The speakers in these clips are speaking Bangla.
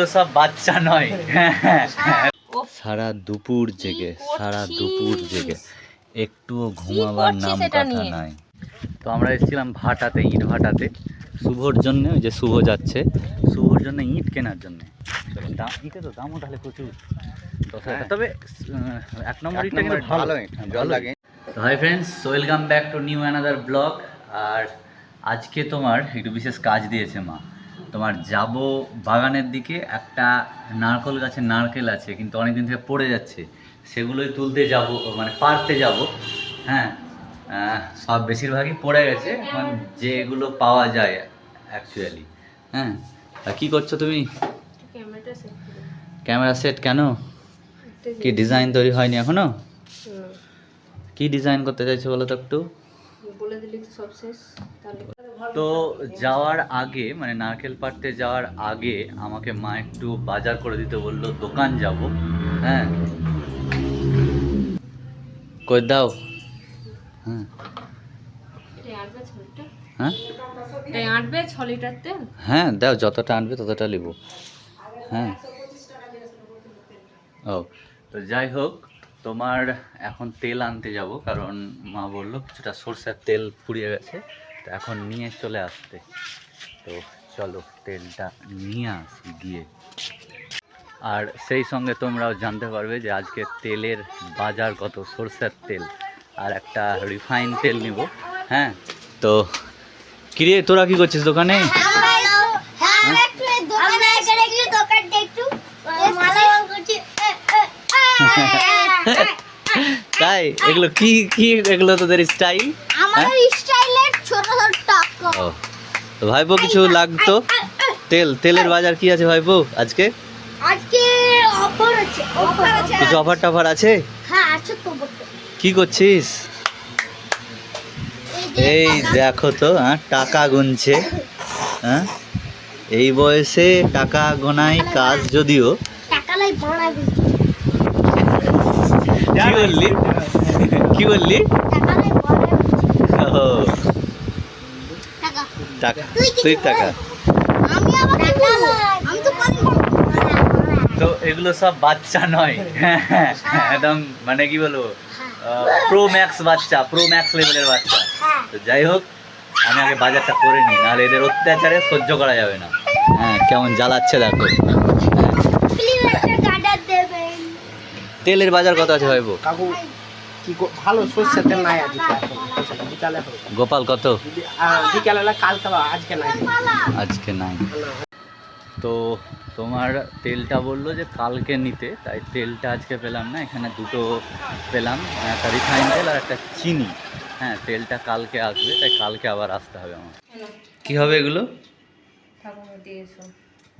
এগুলো সব বাচ্চা নয়। সারা দুপুর জেগে সারা দুপুর জেগে। একটুও ঘুমাবার নাম কথা নিয়ে? নাই। তো আমরা এসেছিলাম ভাটাতে ইট ভাটাতে শুভর জন্য ওই যে শুভ যাচ্ছে। শুভর জন্য ইট কেনার জন্য। দাম ইটে তো দামও তাহলে প্রচুর। টাকা। তবে এক নম্বর ইটটা কিন্তু ভালো। জল লাগে। তো hi friends welcome back to new another vlog. আর আজকে তোমার একটু বিশেষ কাজ দিয়েছে মা। তোমার যাব বাগানের দিকে একটা নারকল গাছে নারকেল আছে কিন্তু অনেকদিন থেকে পড়ে যাচ্ছে। সেগুলোই তুলতে যাব মানে পারতে যাব। হ্যাঁ সব বেশিরভাগই পড়ে গেছে এখন যেগুলো পাওয়া যায় অ্যাকচুয়ালি হ্যাঁ আর কী করছ তুমি? ক্যামেরা সেট কেন। কি ডিজাইন তৈরি হয়নি এখনও? কি ডিজাইন করতে চাইছো বলো তো একটু? বলে দিলি তো সব শেষ তাহলে তো যাওয়ার আগে মানে নারকেল পাড়তে যাওয়ার আগে আমাকে মা একটু বাজার করে দিতে বলল দোকান যাব হ্যাঁ। কই দাও। হ্যাঁ। হ্যাঁ? হ্যাঁ দাও যতটা আনবে ততটা নেব। হ্যাঁ। ও তো যাই হোক তোমার এখন তেল আনতে যাব, কারণ মা বলল কিছুটা সর্ষের তেল ফুরিয়ে গেছে, তো এখন নিয়ে চলে আসতে। তো চলো তেলটা নিয়ে আসি গিয়ে। আর সেই সঙ্গে তোমরাও জানতে পারবে যে আজকে তেলের বাজার কত, সর্ষের তেল, আর একটা রিফাইন তেল নিব হ্যাঁ? তো কিরে, তোরা কি করছিস দোকানে? তাই? এগুলো কি কি এগুলো তোদের স্টাইল ও তো ভাইপো কিছু লাগতো? তেল তেলের বাজার কি আছে ভাইপো আজকে? আজকে অফার আছে অফার আছে। কিছু অফার টফার আছে? হ্যাঁ আছে তো কি করছিস? এই দেখো তো হ্যাঁ টাকা গুনছে। হ্যাঁ? এই বয়সে টাকা গোনাই কাজ যদিও টাকা লাই কি বললি কি বললি টাকা ও। টাকা। টাকা। তুই টাকা। আমি আবার কি করব? আমি তো এগুলো সব বাচ্চা নয়। একদম মানে কি বলব? প্রো ম্যাক্স বাচ্চা প্রো ম্যাক্স লেভেলের বাচ্চা। হ্যাঁ। তো যাই হোক আমি আগে বাজারটা করে নিই নাহলে এদের অত্যাচারে সহ্য করা যাবে না। হ্যাঁ কেমন জ্বালাচ্ছে দেখো হ্যাঁ, প্লিজ একটা গার্ডার দেবেন তেলের বাজার কত আছে ভাইবো? কাকু কি ভালো সর্ষের তেল নাই আজকে বিকালে হবে। গোপাল কত? বিকালে কালকে আজকে নাই। আজকে নাই। তো তোমার তেলটা বলল যে কালকে নিতে তাই তেলটা আজকে পেলাম না এখানে দুটো পেলাম। একটা রিফাইন তেল আর একটা চিনি। হ্যাঁ তেলটা কালকে আসবে তাই কালকে আবার আসতে হবে আমার কি হবে এগুলো?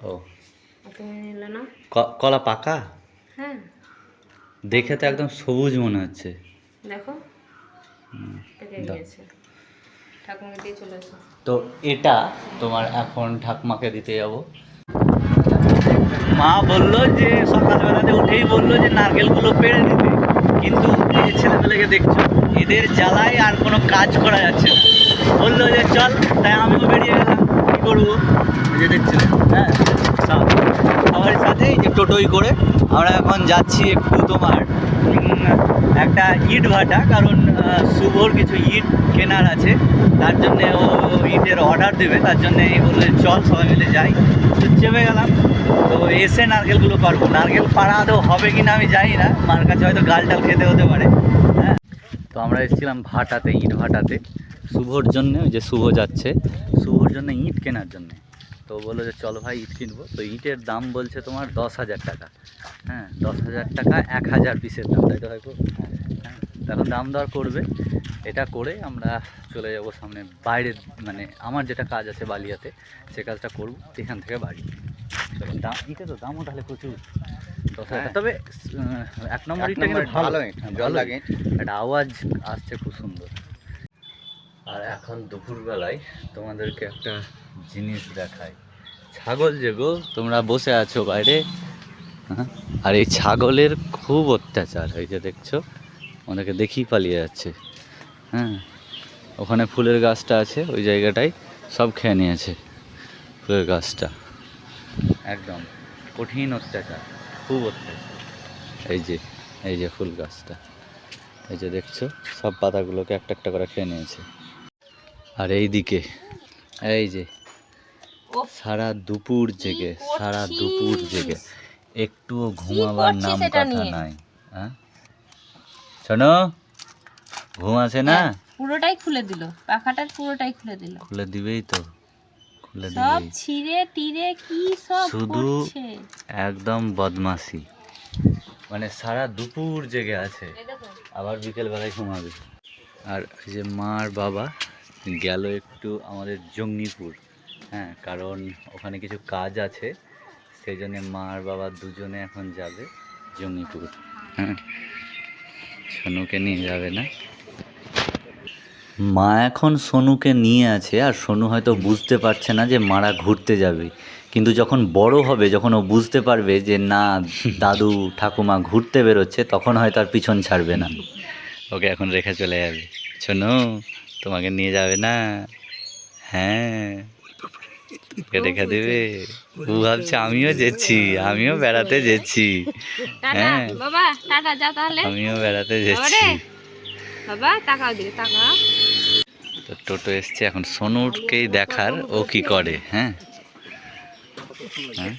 ও। কলা পাকা? হ্যাঁ। দেখে তো একদম সবুজ মনে হচ্ছে। দেখো। তো এটা তোমার এখন ঠাকুমাকে দিতে যাব। মা বলল যে সকালবেলাতে উঠেই বলল যে নারকেলগুলো পেড়ে দিতে। কিন্তু এই যে ছেলেমেলেকে দেখছ এদের জ্বালায় আর কোনো কাজ করা যাচ্ছে না। বলল যে চল তাই আমিও বেরিয়ে গেলাম। কী করব? যে দেখছিলেন হ্যাঁ সব সবার সাথে যে টোটোই করে আমরা এখন যাচ্ছি একটু তোমার একটা ইট ভাটা, কারণ শুভর কিছু ইট কেনার আছে। তার জন্যে ও ইটের অর্ডার দেবে, তার জন্যে এই বললে চল সবাই মিলে যাই। তো চেপে গেলাম। তো এসে নারকেলগুলো পারব। নারকেল পাড়া আদৌ হবে কি না আমি জানি না। মার কাছে হয়তো গাল টাল খেতে হতে পারে। হ্যাঁ। তো আমরা এসেছিলাম ভাটাতে, ইট ভাটাতে। শুভর জন্য, ওই যে শুভ যাচ্ছে। শুভর জন্য ইট কেনার জন্য। তো বলল যে চলো ভাই ইট কিনবো। তো ইটের দাম বলছে তোমার দশ হাজার টাকা। হ্যাঁ দশ হাজার টাকা এক হাজার পিসের দাম তাই তো ভাইপো হ্যাঁ তো এখন দাম দর করবে। এটা করে আমরা চলে যাব সামনে বাইরে মানে আমার যেটা কাজ আছে বালিয়াতে সে কাজটা করব এখান থেকে বাড়ি। দাম ইটে তো দামও তাহলে প্রচুর। দশ হাজার টাকা। তবে এক নম্বর ইটটা কিন্তু ভালো। হ্যাঁ, জল লাগে। একটা আওয়াজ আসছে খুব সুন্দর। আর এখন দুপুরবেলায় তোমাদেরকে একটা জিনিস দেখাই ছাগল যে গো, তোমরা বসে আছো বাইরে। হ্যাঁ? আর এই ছাগলের খুব অত্যাচার যে দেখছ? ওনাকে দেখি পালিয়ে যাচ্ছে। হ্যাঁ? ওখানে ফুলের গাছটা আছে, ওই জায়গাটায় সব খেয়ে নিয়েছে, ফুলের গাছটা। একদম কঠিন অত্যাচার, খুব অত্যাচার। এই যে এই যে ফুল গাছটা, এই যে দেখছ? সব পাতাগুলোকে একটা একটা করে খেয়ে নিয়েছে। আর এই দিকে এই যে সারা দুপুর জেগে সারা দুপুর জেগে। একটুও ঘুমাবার নাম কথা নাই হ্যাঁ শোনো ঘুম আছে না? হ্যাঁ, পুরোটাই খুলে দিল। পাখাটার পুরোটাই খুলে দিল। খুলে দিবেই তো খুলে সব ছিঁড়ে টিড়ে কি সব শুধু- একদম বদমাসি মানে সারা দুপুর জেগে আছে। আবার বিকেলবেলায় ঘুমাবে। আর যে মার বাবা গেল একটু আমাদের জঙ্গিপুর। হ্যাঁ কারণ ওখানে কিছু কাজ আছে সেই জন্য মার বাবা দুজনে এখন যাবে জঙ্গিপুর। হ্যাঁ সোনুকে নিয়ে যাবে না। মা এখন সোনুকে নিয়ে আছে, আর সোনু হয়তো বুঝতে পারছে না যে মারা ঘুরতে যাবে। কিন্তু যখন বড় হবে, যখন ও বুঝতে পারবে যে না, দাদু, ঠাকুমা ঘুরতে বেরোচ্ছে, তখন হয়তো আর পিছন ছাড়বে না। ওকে এখন রেখে চলে যাবে। শোনো তোমাকে নিয়ে যাবে না? হ্যাঁ। রেখে দেবে ও ভাবছে আমিও যেচ্ছি আমিও বেড়াতে টাটা হ্যাঁ। বাবা টাটা যা তাহলে। আমিও বেড়াতে বাবা তাকাও দিকে তাকা তো টোটো এসছে এখন সোনুকেই দেখার ও কি করে হ্যাঁ? হ্যাঁ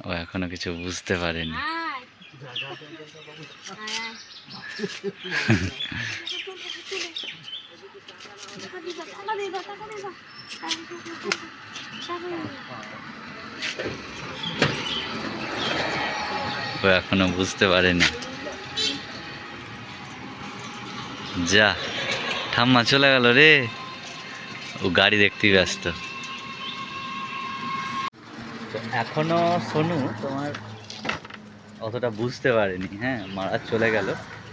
ও এখনও কিছু বুঝতে পারেনি। ও এখনও বুঝতে পারেনি। যা, ঠাম্মা চলে গেল রে। ও গাড়ি দেখতেই ব্যস্ত। এখনও সোনু তোমার অতটা বুঝতে পারেনি হ্যাঁ মারা চলে গেল।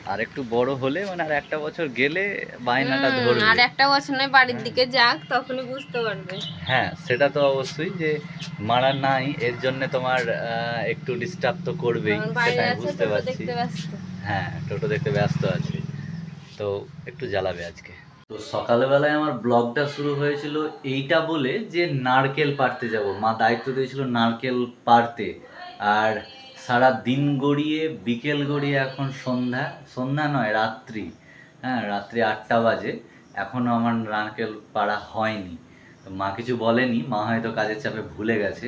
আর একটু বড় হলে মানে আর একটা বছর গেলে বায়নাটা ধরবে। আর একটা বছর নয় বাড়ির দিকে যাক তখনই বুঝতে পারবে। হ্যাঁ সেটা তো অবশ্যই যে মারা নাই এর জন্য তোমার একটু ডিস্টার্ব তো করবেই সেটা আমি বুঝতে পারছি। হ্যাঁ টোটো দেখতে ব্যস্ত আছে। তো একটু জ্বালাবে আজকে। তো সকালবেলায় আমার ব্লগটা শুরু হয়েছিল এইটা বলে যে নারকেল পাড়তে যাব। মা দায়িত্ব দিয়েছিল নারকেল পাড়তে। আর সারা দিন গড়িয়ে, বিকেল গড়িয়ে এখন সন্ধ্যা সন্ধ্যা নয়, রাত্রি। হ্যাঁ রাত্রি আটটা বাজে। এখনও আমার নারকেল পাড়া হয়নি। মা কিছু বলেনি, মা হয়তো কাজের চাপে ভুলে গেছে।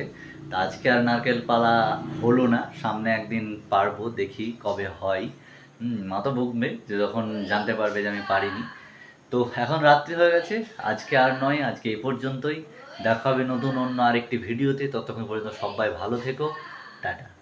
তা আজকে আর নারকেল পালা হলো না। সামনে একদিন পারব, দেখি কবে হয়। মা তো বকবে যে যখন জানতে পারবে যে আমি পারিনি। তো এখন রাত্রি হয়ে গেছে, আজকে আর নয়, আজকে এই পর্যন্তই। দেখা হবে নতুন অন্য আরেকটি ভিডিওতে। ততক্ষণ পর্যন্ত সবাই ভালো থেকো। টাটা।